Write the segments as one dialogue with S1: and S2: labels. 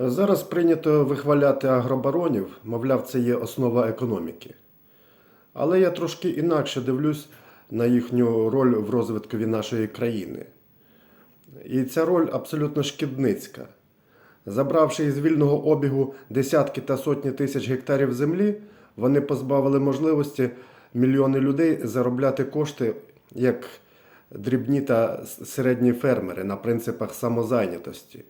S1: Зараз прийнято вихваляти агробаронів, мовляв, це є основа економіки. Але я трошки інакше дивлюсь на їхню роль в розвиткові нашої країни. І ця роль абсолютно шкідницька. Забравши із вільного обігу десятки та сотні тисяч гектарів землі, вони позбавили можливості мільйони людей заробляти кошти як дрібні та середні фермери на принципах самозайнятості.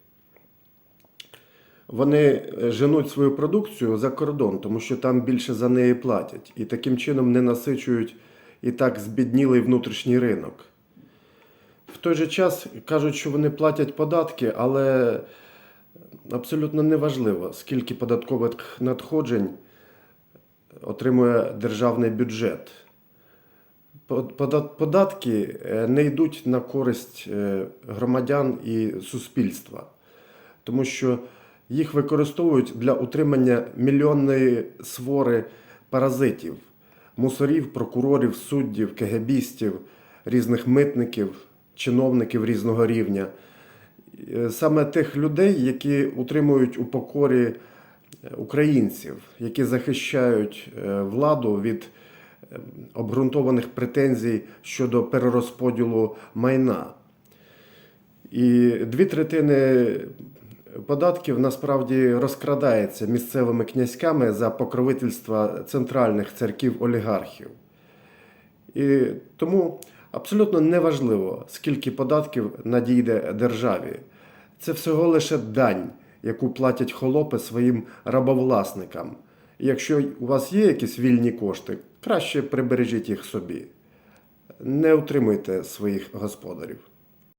S1: Вони е, женуть свою продукцію за кордон, тому що там більше за неї платять, і таким чином не насичують і так збіднілий внутрішній ринок. В той же час кажуть, що вони платять податки, але абсолютно неважливо, скільки податкових надходжень отримує державний бюджет. Податки е, не йдуть на користь е, громадян і суспільства, тому що їх використовують для утримання мільйонної свори паразитів, мусорів, прокурорів, суддів, кегебістів, різних митників, чиновників різного рівня. Е, Саме тих людей, які утримують у покорі е, українців, які захищають е, владу від обґрунтованих претензій щодо перерозподілу майна. І дві третини податків насправді розкрадається місцевими князьками за покровительства центральних церків олігархів. І тому абсолютно неважливо, скільки податків надійде державі. Це всього лише дань, яку платять холопи своїм рабовласникам. І якщо у вас є якісь вільні кошти, краще прибережіть їх собі. Не утримуйте своїх господарів.